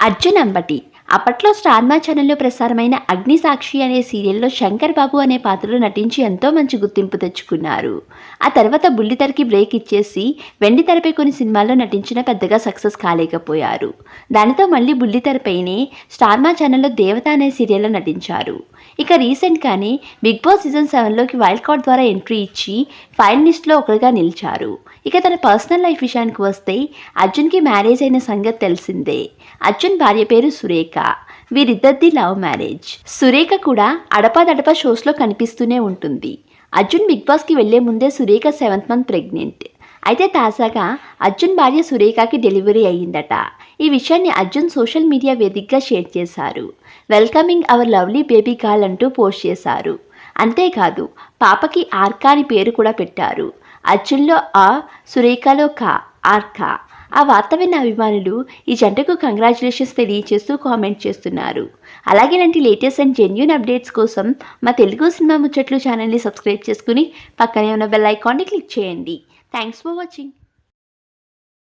అర్జున్ అంబటి అప్పట్లో స్టార్మా ఛానల్లో ప్రసారమైన అగ్నిసాక్షి అనే సీరియల్లో శంకర్ బాబు అనే పాత్రలో నటించి ఎంతో మంచి గుర్తింపు తెచ్చుకున్నారు. ఆ తర్వాత బుల్లితెరకి బ్రేక్ ఇచ్చేసి వెండి తెరపై కొన్ని సినిమాల్లో నటించిన పెద్దగా సక్సెస్ కాలేకపోయారు. దానితో మళ్ళీ బుల్లితెరపైనే స్టార్మా ఛానల్లో దేవత అనే సీరియల్లో నటించారు. ఇక రీసెంట్గానే బిగ్ బాస్ సీజన్ సెవెన్లోకి వైల్డ్ కార్డ్ ద్వారా ఎంట్రీ ఇచ్చి ఫైనలిస్ట్లో ఒకరిగా నిలిచారు. ఇక తన పర్సనల్ లైఫ్ విషయానికి వస్తే అర్జున్కి మ్యారేజ్ అయిన సంగతి తెలిసిందే. అర్జున్ భార్య పేరు సురేఖ. వీరిద్దరిది లవ్ మ్యారేజ్. సురేఖ కూడా అడపాదడపా షోస్లో కనిపిస్తూనే ఉంటుంది. అర్జున్ బిగ్ బాస్కి వెళ్ళే ముందే సురేఖ సెవెంత్ మంత్ ప్రెగ్నెంట్. అయితే తాజాగా అర్జున్ భార్య సురేఖకి డెలివరీ అయ్యిందట. ఈ విషయాన్ని అర్జున్ సోషల్ మీడియా వేదికగా షేర్ చేశారు. Welcoming our lovely baby girl అంటూ పోస్ట్ చేశారు. అంతేకాదు పాపకి ఆర్కా అని పేరు కూడా పెట్టారు. అర్జున్లో ఆ సురేఖలో కా ఆర్కా. ఆ వార్త విన్న అభిమానులు ఈ జంటకు కంగ్రాచులేషన్స్ తెలియచేస్తూ కామెంట్ చేస్తున్నారు. అలాగే ఇలాంటి లేటెస్ట్ అండ్ జెన్యున్ అప్డేట్స్ కోసం మా తెలుగు సినిమా ముచ్చట్లు ఛానల్ని సబ్స్క్రైబ్ చేసుకుని పక్కనే ఉన్న బెల్ ఐకాన్ని క్లిక్ చేయండి. Thanks for watching